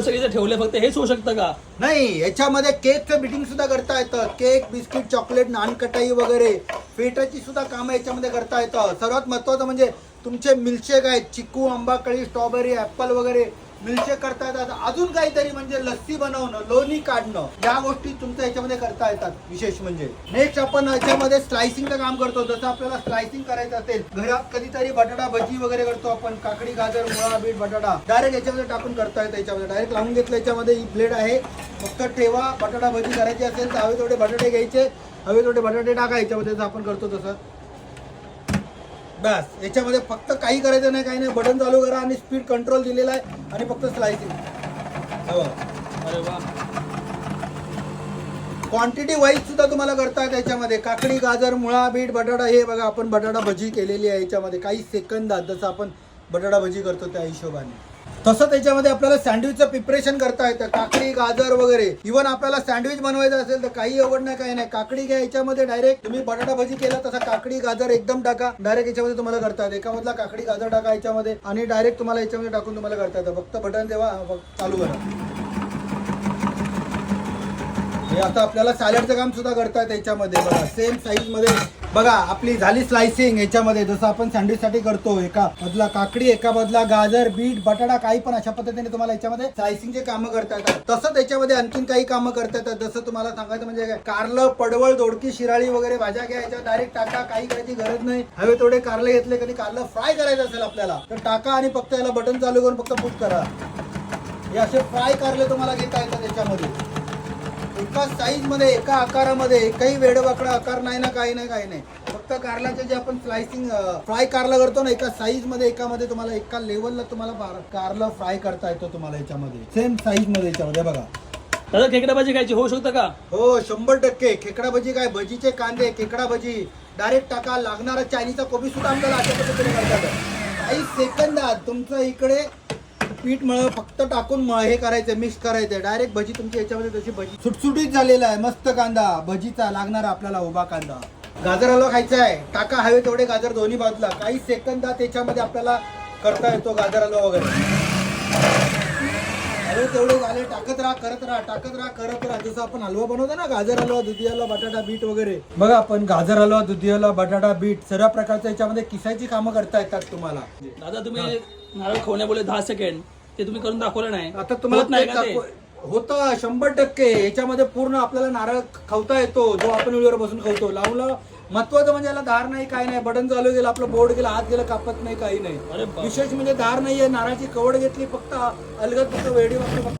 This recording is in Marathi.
सगळे ठेवले फक्त हेच होऊ शकतं का? नाही याच्यामध्ये केकचं बिटिंग सुद्धा करता येतं. केक बिस्किट चॉकलेट नानकटाई वगैरे. फेटाची सुद्धा कामं याच्यामध्ये करता येतं. सर्वात महत्वाचं म्हणजे तुमचे मिल्कशेक आहेत. चिकू आंबा कळी स्ट्रॉबेरी ऍपल वगैरे. मिल्कशेक करता येतात अजून काहीतरी म्हणजे लस्सी बनवणं लोणी काढणं या गोष्टी तुमच्या याच्यामध्ये करता येतात विशेष म्हणजे. नेक्स्ट आपण याच्यामध्ये स्लायसिंगचं काम करतो. जसं आपल्याला स्लायसिंग करायचं असेल घरात कधीतरी बटाटा भजी वगैरे करतो आपण. काकडी गाजर मुळा बीट बटाटा. डायरेक्ट याच्यामध्ये टाकून करता येतं याच्यामध्ये. डायरेक्ट लावून घेतलं याच्यामध्ये. ही ब्लेड आहे. फक्त ठेवा. बटाटा भजी करायची असेल तर हवे थोडे बटाटे घ्यायचे. हवे थोडे बटाटे टाका. याच्यामध्ये आपण करतो तसं. बस याच्यामध्ये फक्त काही करायचं नाही काही नाही. बटन चालू करा आणि स्पीड कंट्रोल दिलेला आहे आणि फक्त स्लायसिंग अरे वा. क्वांटिटी वाईज सुद्धा तुम्हाला करता येतं याच्यामध्ये. काकडी गाजर मुळा बीट बटाटा हे बघा आपण बटाटा भजी केलेली आहे याच्यामध्ये. काही सेकंदात जसं आपण बटाटा भजी करतो त्या हिशोबाने. तसं त्याच्यामध्ये आपल्याला सँडविचचं प्रिपरेशन करता येतं. काकडी गाजर वगैरे. इव्हन आपल्याला सँडविच बनवायचं असेल तर काही अवघड नाही काही नाही. काकडी घ्या याच्यामध्ये डायरेक्ट तुम्ही बटाटा भजी केला तसा काकडी गाजर एकदम टाका. डायरेक्ट याच्यामध्ये तुम्हाला करता येतं. एका मधला काकडी गाजर टाका याच्यामध्ये आणि डायरेक्ट तुम्हाला याच्यामध्ये टाकून तुम्हाला करता येतं. फक्त बटन देवा चालू करा. हे आता आपल्याला सॅलडचं काम सुद्धा करता येतं याच्यामध्ये. बघा सेम साईजमध्ये बघा आपली झाली स्लायसिंग याच्यामध्ये जसं आपण सँडविच साठी करतो एका बदला काकडी एका बदला गाजर बीट बटाटा काही पण अशा पद्धतीने तुम्हाला याच्यामध्ये स्लायसिंगचे कामं करता येतात. तसंच याच्यामध्ये आणखीन काही कामं करता येतात. जसं तुम्हाला सांगायचं म्हणजे काय कारलं पडवळ दोडकी शिराळी वगैरे भाज्या घ्या याच्यावर डायरेक्ट टाका काही करायची गरज नाही. हवे थोडे कारले घेतले कधी कारलं फ्राय करायचं असेल आपल्याला तर टाका आणि फक्त याला बटन चालू करून फक्त पुट करा. हे असे फ्राय कारले तुम्हाला घेता येतात याच्यामध्ये. एका साईजमध्ये एका आकारामध्ये काही वेडवाकडा आकार नाही ना काही नाही काही नाही. फक्त कारल्याचे जे आपण स्लायसिंग फ्राय कारला करतो ना एका साईजमध्ये एकामध्ये तुम्हाला एका लेवलला तुम्हाला कारला फ्राय करता येतो तुम्हाला याच्यामध्ये. सेम साईजमध्ये याच्यामध्ये बघा. दादा खेकडा भाजी खायची होऊ शकतं का? हो शंभर टक्के. खेकडा भजी काय भजीचे कांदे खेकडा भजी. डायरेक्ट टाका लागणारा चायनीचा कोबी सुद्धा आपल्याला अशा पद्धतीने करतात काही सेकंदात तुमचं इकडे पीठ मळ फक्त टाकून मळ हे करायचं मिक्स करायचं डायरेक्ट भजी तुमची याच्यामध्ये तशी भजी सुटसुटीत झालेला आहे मस्त कांदा. भजीचा लागणारा आपल्याला उभा कांदा. गाजर हलवा खायचा आहे टाका हवे तेवढे गाजर दोन्ही बाजूला. काही सेकंदात त्याच्यामध्ये आपल्याला करता येतो गाजर हलवा वगैरे. हवे तेवढे झाले टाकत राहा करत राहा टाकत राहा करत राहा. जसं आपण हलवा बनवतो ना गाजर हलवा दुधी हलवा बटाटा बीट वगैरे. बघा आपण गाजर हलवा दुधी हलवा बटाटा बीट सर्व प्रकारच्या याच्यामध्ये किसायची कामं करता येतात तुम्हाला. दादा तुम्ही नारळ खवण्या बोले दहा सेकंड ते तुम्ही करून दाखवलं नाही. आता होत तुम्हाला नाही का ते? होतं शंभर टक्के. याच्यामध्ये पूर्ण आपल्याला नारळ खवता येतो जो आपण व्हिडिओवर बसून खवतो लावलं महत्वाचं म्हणजे याला धार नाही काय नाही. बटन चालू गेलं आपलं बोर्ड गेलं हात गेलं कापत नाही काही नाही. विशेष म्हणजे धार नाहीये. नारळाची कवड घेतली फक्त अलगद फक्त वेडी वापरून फक्त